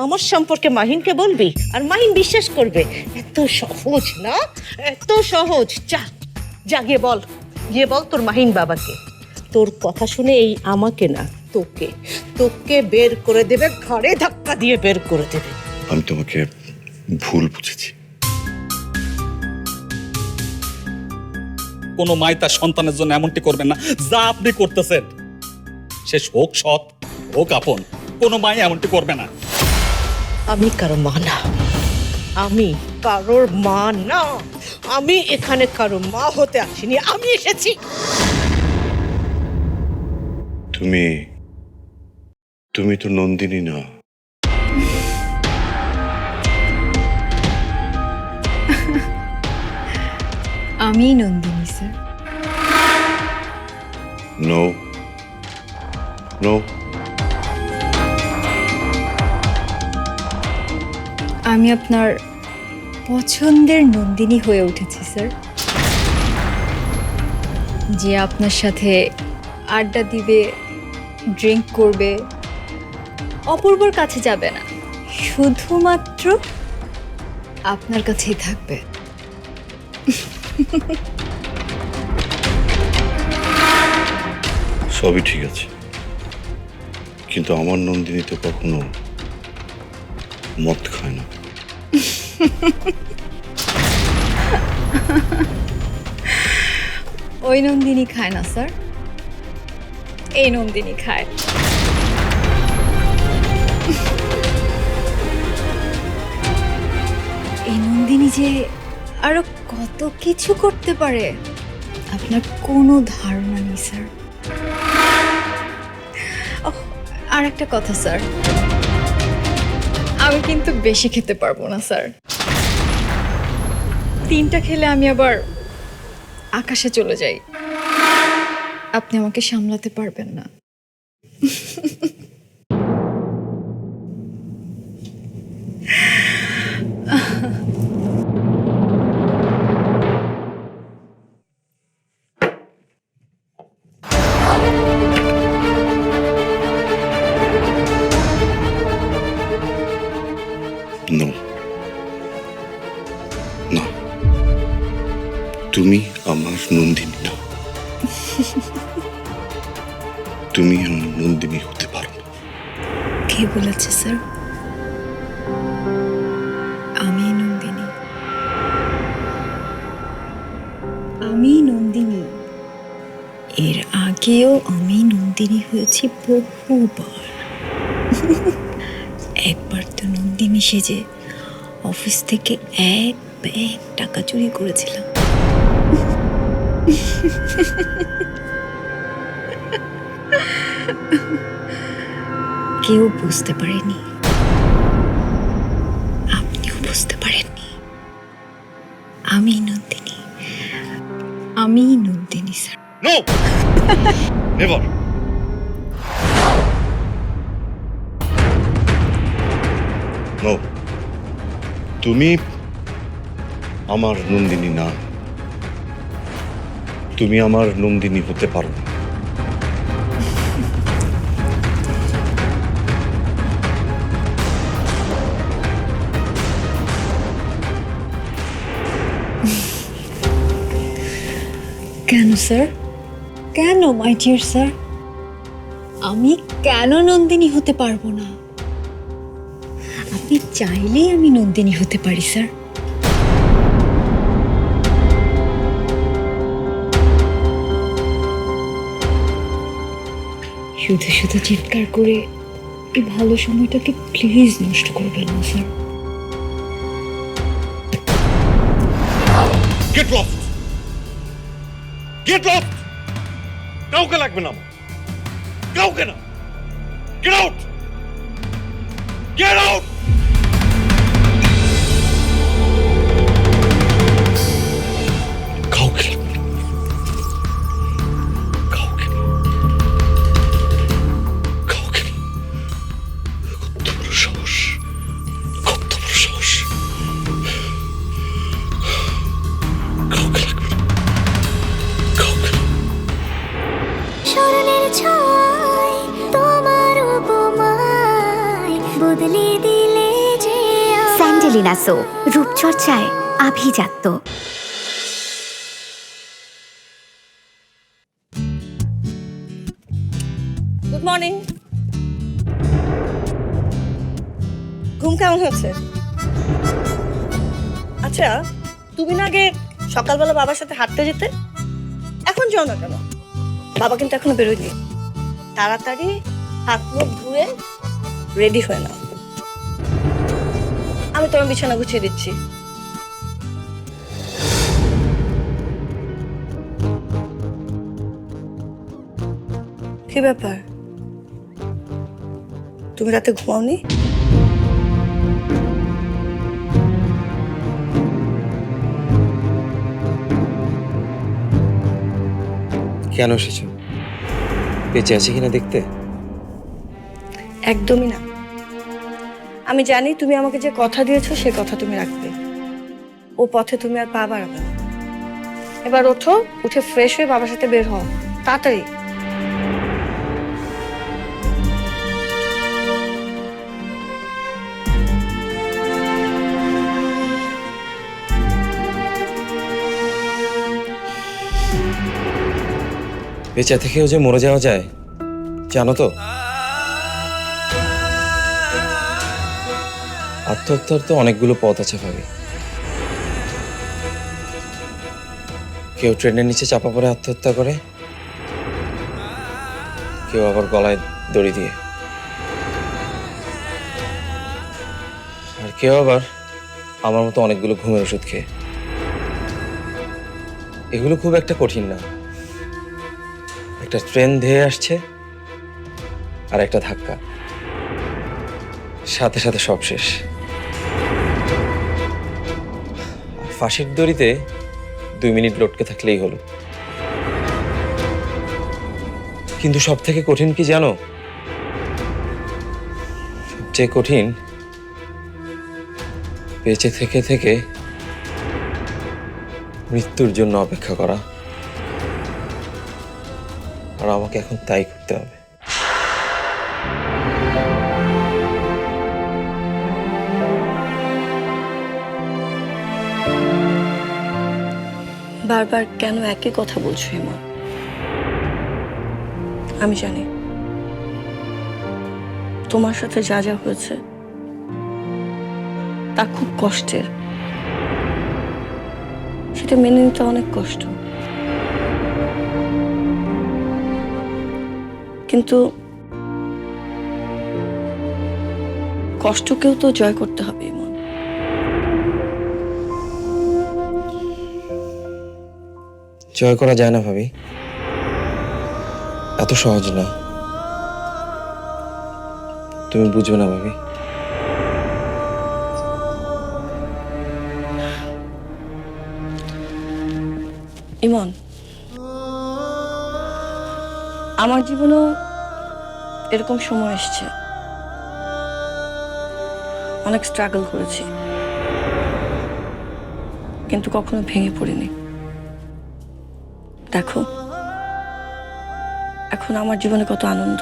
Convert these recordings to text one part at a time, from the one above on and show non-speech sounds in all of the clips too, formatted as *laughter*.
আমার সম্পর্কে মাহিনকে বলবি? আর মাহিন বিশ্বাস করবে এত সহজ না? এত সহজ। যা যা গিয়ে বল। গিয়ে বল তোর মাহিন বাবাকে। তোর কথা শুনে এই আমাকে না তোকে। তোকে বের করে দেবে ঘরে ধাক্কা দিয়ে বের করে দেবে। আমি তোমাকে ভুল বুঝেছি। কোনো মাই তার সন্তানের জন্য এমনটি করবেন না। যা আপনি করতেছেন সে হোক সৎ হোক আপন। কোনো মাই এমনটি করবে না। আমি কারও মা না। আমি কারোর মা না। আমি এখানে কারও মা হতে আসিনি। আমি এসেছি। তুমি তুমি তো নন্দিনী না। আমি নন্দিনী স্যার। নো নো আমি আপনার পছন্দের নন্দিনী হয়ে উঠেছি, স্যার। যে আপনার সাথে আড্ডা দিবে, ড্রিঙ্ক করবে, অপূর্বর কাছে যাবে না। শুধুমাত্র আপনার কাছেই থাকবে। সবই ঠিক আছে। কিন্তু আমার নন্দিনী তো কখনো মদ খায় না। ওই নন্দিনী খায় না, স্যার। এই নন্দিনী খায়। এই নন্দিনী যে আরও কত কিছু করতে পারে, আপনার কোনো ধারণা নেই, স্যার। আর একটা কথা, স্যার। আমি কিন্তু বেশি খেতে পারব না, স্যার। তিনটা খেলে আমি আবার আকাশে চলে যাই। আপনি আমাকে সামলাতে পারবেন না। তুমি আমার নন্দিনী না তুমি আমার নন্দিনী হতে পারো না। কে বলেছে, স্যার? আমি নন্দিনী। আমি নন্দিনী। এর আগেও আমি নন্দিনী হয়েছি বহুবার। একবার তো নন্দিনী সেজে অফিস থেকে এক ব্যাগ টাকা চুরি করেছিলাম। *laughs* কেউ বুঝতে পারেনি। আপনিও বুঝতে পারেননি। আমি নন্দিনী। আমি নন্দিনী, স্যার। তুমি আমার নন্দিনী না। তুমি আমার নন্দিনী হতে পারো। না কেন, স্যার? কেন মাই ডিয়ার স্যার? আমি কেন নন্দিনী হতে পারব না? আপনি চাইলেই আমি নন্দিনী হতে পারি, স্যার। শুধু শুধু চিৎকার করে এই ভালো সময়টাকে প্লিজ নষ্ট করবেন না sir get lost get lost কাউকে লাগবে না কাউকে না। গেট আউট গেট আউট আভিজাত্য। গুড মর্নিং ঘুম কেমন হচ্ছে আচ্ছা তুমি না আগে সকালবেলা বাবার সাথে হাঁটতে যেতে? এখন যাও না কেন? বাবা কিন্তু এখনও বেরোয়নি। তাড়াতাড়ি হাত মুখ ধুয়ে রেডি হয়ে নাও। আমি তোমার বিছানা গুছিয়ে দিচ্ছি। কি ব্যাপার? তুমি রাতে ঘুমাওনি? কেন এসেছ? বেঁচে আছে কিনা দেখতে? একদমই না। আমি জানি তুমি আমাকে যে কথা দিয়েছ সে কথা তুমি রাখবে। ও পথে তুমি আর পা বাড়াবে না। এবার ওঠো উঠে ফ্রেশ হয়ে বাবার সাথে বের হও। তাড়াতাড়ি। বেঁচে থেকেও যে মরে যাওয়া যায়, জানো তো? আত্মহত্যার তো অনেকগুলো পথ আছে ভাবি। কেউ ট্রেনের নিচে চাপা পড়ে আত্মহত্যা করে, কেউ আবার গলায় দড়ি দিয়ে। আর কেউ আবার আমার মতো অনেকগুলো ঘুমের ওষুধ খেয়ে। এগুলো খুব একটা কঠিন না। একটা ট্রেন ধেয়ে আসছে আর একটা ধাক্কা। সাথে সাথে সব শেষ। ফাঁসির দড়িতে দুই মিনিট লটকে থাকলেই হলো। কিন্তু সব থেকে কঠিন কি জানো? সবচেয়ে কঠিন বেঁচে থেকে থেকে মৃত্যুর জন্য অপেক্ষা করা। আর আমাকে এখন তাই করতে হবে। বারবার কেন একই কথা বলছো এমন আমি জানি। তোমার সাথে যা যা হয়েছে, তা খুব কষ্টের। সেটা মেনে নিতে অনেক কষ্ট। কিন্তু কষ্টকেও তো জয় করতে হবে জয় করা যায় না ভাবি। এত সহজ না। তুমি বুঝবে না ভাবি। ইমন আমার জীবনেও এরকম সময় এসছে। অনেক স্ট্রাগল করেছি। কিন্তু কখনো ভেঙে পড়িনি। দেখো, এখন আমার জীবনে কত আনন্দ।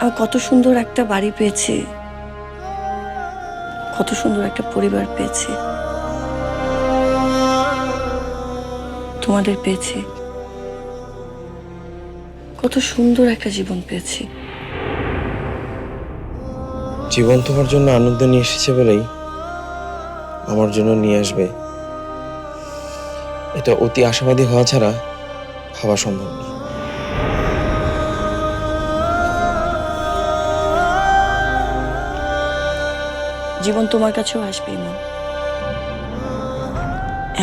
আমি কত সুন্দর একটা বাড়ি পেয়েছি। কত সুন্দর একটা পরিবার পেয়েছি। তোমাদের পেয়েছি। কত সুন্দর একটা জীবন পেয়েছি। জীবন তোমার জন্য আনন্দ নিয়ে এসেছে বলেই আমার জন্য নিয়ে আসবে। এটা অতি আশাবাদী হওয়া ছাড়া ভাবা সম্ভব না। জীবন তোমার কাছেও আসবে এমন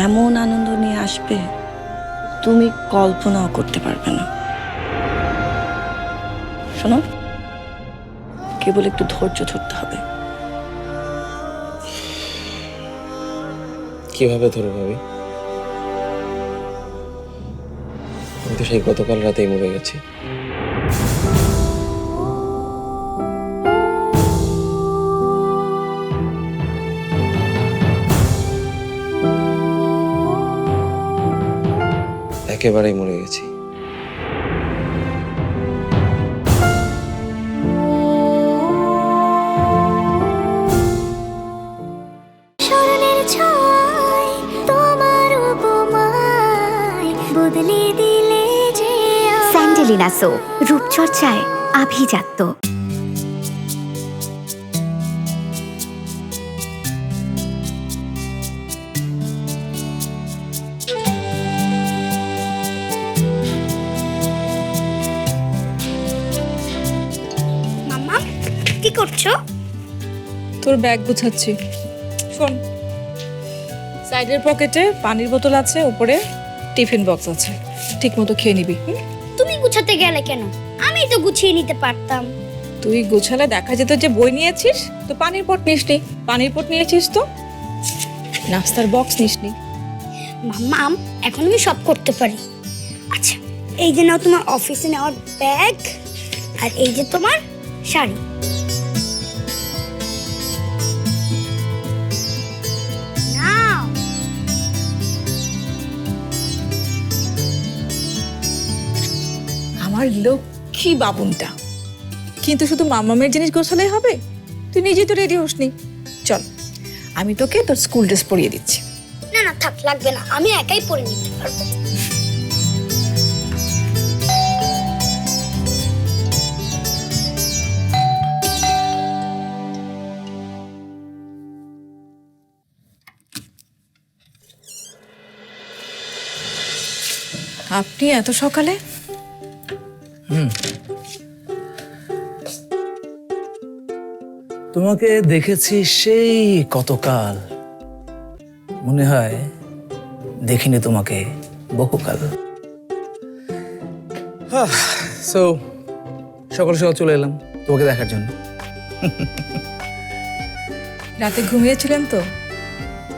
এমন আনন্দ নিয়ে আসবে তুমি কল্পনাও করতে পারবে না। শোনো, কেবল একটু ধৈর্য ধরতে হবে। কীভাবে ধরো ভাবি? আমি তো সেই গতকাল রাতেই মরে গেছি। একেবারেই মরে গেছি। ক্যাটরিনা সো রূপচর্চায় আভিজাত্য। কি করছ? তোর ব্যাগ গুছাচ্ছি। শোন, সাইডের পকেটে পানির বোতল আছে উপরে টিফিন বক্স আছে। ঠিক মতো খেয়ে নিবি, হুম? গুছাতে গেলে কেন? আমি তো গুছিয়ে নিতে পারতাম। তুই গোছালে দেখা যেত যে বই নিয়েছিস? তো পানির পট নিসনি। পানির পট নিয়েছিস তো? নাস্তার বক্স নিসনি। মাম এখন আমি সব করতে পারি। আচ্ছা এই যে নাও তোমার অফিসে নেওয়ার ব্যাগ আর এই যে তোমার শাড়ি। আমার লক্ষ্মী বাবুনটা। কিন্তু শুধু মামামের জিনিস গোছালেই হবে? তুই নিজেই তো রেডি হোসনি। চল আমি তোকে তোর স্কুল ড্রেস পরিয়ে দিচ্ছি। না না থাক লাগবে না। আমি একাই পরে নিতে পারব। আপনি এত সকালে তোমাকে দেখেছি সেই কতকাল? মনে হয় দেখিনি তোমাকে বহুকাল। সো সকাল সকাল চলে এলাম তোমাকে দেখার জন্য। রাতে ঘুমিয়েছিলেন তো?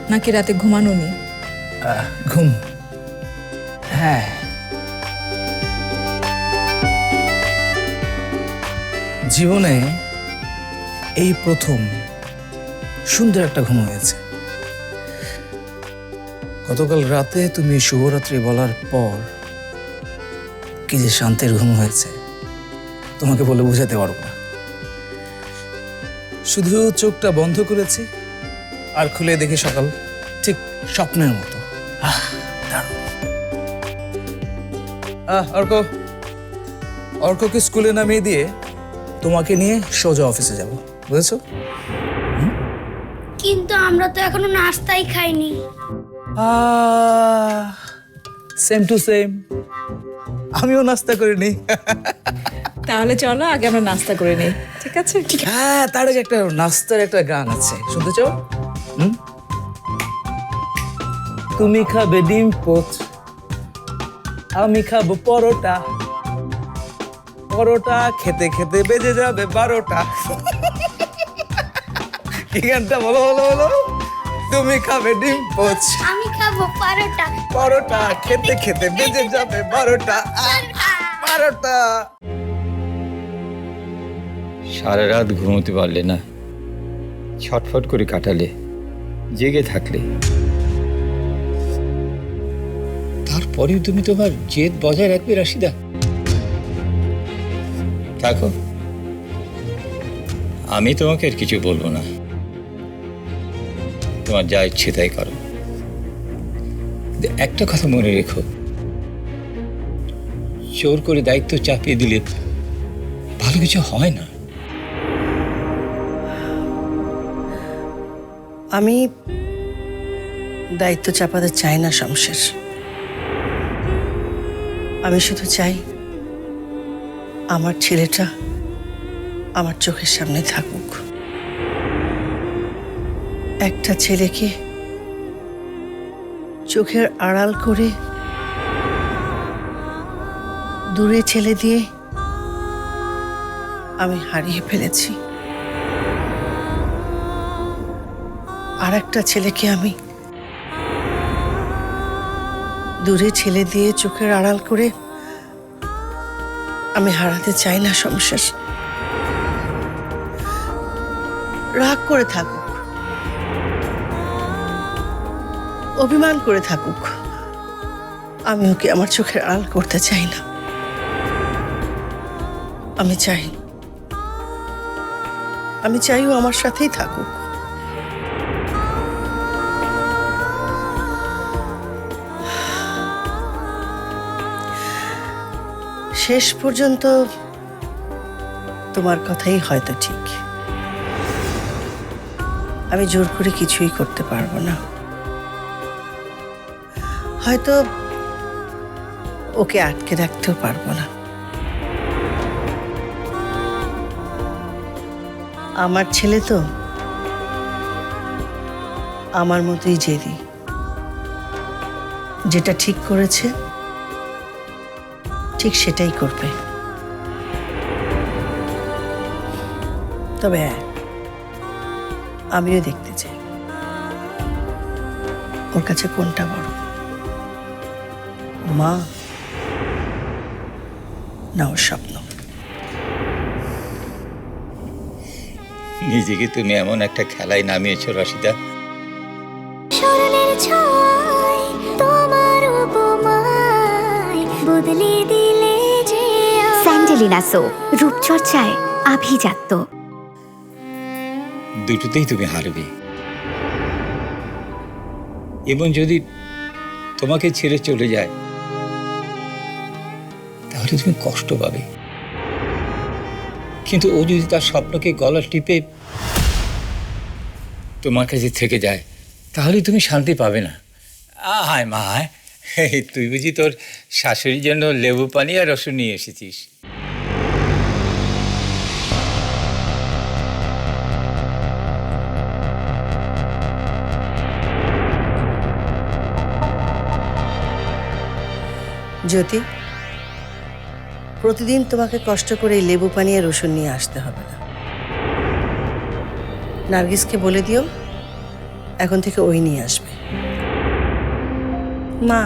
নাকি রাতে ঘুমানো নি আহ, ঘুম। হ্যাঁ। জীবনে এই প্রথম সুন্দর একটা ঘুম হয়েছে। গতকাল রাতে তুমি শুভরাত্রি বলার পর কি যে শান্তির ঘুম হয়েছে, তোমাকে বলে বোঝাতে পারব না। শুধু চোখটা বন্ধ করেছি আর খুলে দেখি সকাল ঠিক স্বপ্নের মতো। আহ আহ, অর্ক, অর্ককে স্কুলে নামিয়ে দিয়ে তোমাকে নিয়ে সোজা অফিসে যাব। বুঝেছ? কিন্তু আমরা তো এখনও নাস্তাই খাইনি। সেম টু সেম আমিও নাস্তা করিনি। তাহলে চলো আগে আমরা নাস্তা করে নেই। ঠিক আছে? হ্যাঁ তার আগে একটা নাস্তার একটা গান আছে। শুনতে চাও? হুম? তুমি খাবে ডিম পোচ আমি খাব পরোটা। পরোটা খেতে খেতে বেজে যাবে বারোটা। কি গানটা বলো বলো বলো। তুমি খাবে ডিম পোচ। আমি খাব পারোটা। পরোটা খেতে খেতে বেজে যাবে বারোটা। বারোটা। সারা রাত ঘুমোতে পারলে না ছটফট করে কাটালে জেগে থাকলে। তারপরেও তুমি তোমার জেদ বজায় রাখবে রাশিদা। থাকো। আমি তোমাকে আর কিছু বলব না। তোমার যা ইচ্ছে তাই করো। একটা কথা মনে রেখো। জোর করে দায়িত্ব চাপিয়ে দিলে ভালো কিছু হয় না। আমি দায়িত্ব চাপাতে চাই না, শমশের। আমি শুধু চাই আমার ছেলেটা আমার চোখের সামনে থাকুক। একটা ছেলেকে চোখের আড়াল করে দূরে ছেলে দিয়ে আমি হারিয়ে ফেলেছি। আর একটা ছেলেকে আমি দূরে ছেলে দিয়ে চোখের আড়াল করে আমি হারাতে চাই না সংসার রাগ করে থাকুক অভিমান করে থাকুক, আমি ওকে আমার চোখের আড়াল করতে চাই না। আমি চাই আমি চাই ও আমার সাথেই থাকুক। শেষ পর্যন্ত তোমার কথাই হয়তো ঠিক। আমি জোর করে কিছুই করতে পারব না। হয়তো ওকে আটকে রাখতেও পারব না। আমার ছেলে তো আমার মতোই জেদি। যেটা ঠিক করেছে, ঠিক সেটাই করবে। তবে হ্যাঁ আমিও দেখতে চাই। ওর কাছে কোনটা বড়? মা না ওর স্বপ্ন। নিজেকে তুমি এমন একটা খেলায় নামিয়েছো রশিদা। স্মরণের ছয় তোমার উপমায় বদলে দিলে যে স্যান্ডেলিনা সো রূপচর্চায় আভিজাত্য। দুটোতেই তুমি হারবে। এবং যদি তোমাকে ছেড়ে চলে যায় তাহলে তুমি কষ্ট পাবে। কিন্তু ও যদি তার স্বপ্নকে গলা টিপে তোমার কাছে থেকে যায়, তাহলে তুমি শান্তি পাবে না। আয় মা হায় তুই বুঝি তোর শাশুড়ির জন্য লেবু পানি আর রসুন নিয়ে এসেছিস। জ্যোতি প্রতিদিন তোমাকে কষ্ট করে লেবু পানি আর রসুন নিয়ে আসতে হবে না। নার্গিসকে বলে দিও, এখন থেকে ওই নিয়ে আসবে। মা,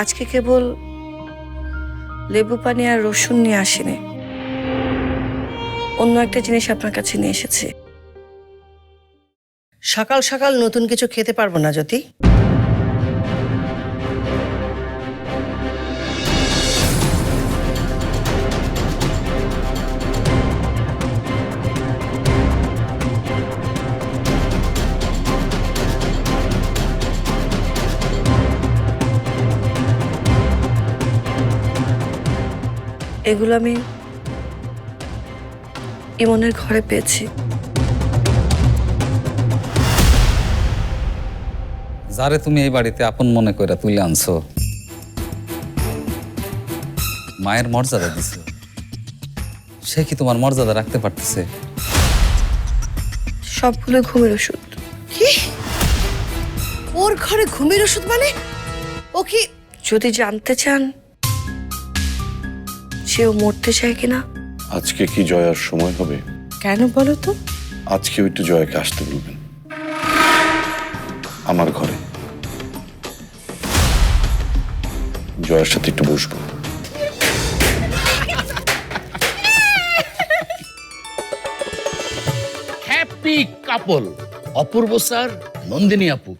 আজকে কেবল লেবু পানি আর রসুন নিয়ে আসেনি। অন্য একটা জিনিস আপনার কাছে নিয়ে এসেছি। সকাল সকাল নতুন কিছু খেতে পারব না, জ্যোতি। এগুলো আমি ইমনের ঘরে পেয়েছি। যারে তুমি এই বাড়িতে আপন মনে করে তুলে আনছো মায়ের মর্যাদা দিছো সে কি তোমার মর্যাদা রাখতে পারতেছে? সবগুলো ঘুমের ওষুধ। কি? ওর ঘরে ঘুমের ওষুধ মানে? ও কি যদি জানতে চান সেও মরতে চায় কিনা? আজকে কি জয়ার সময় হবে? কেন বলো তো? আজকেও একটু জয়াকে আসতে বলবেন। আমার ঘরে। জয়ার সাথে একটু বসবো। Happy couple. Apurba sir Nandini আপু।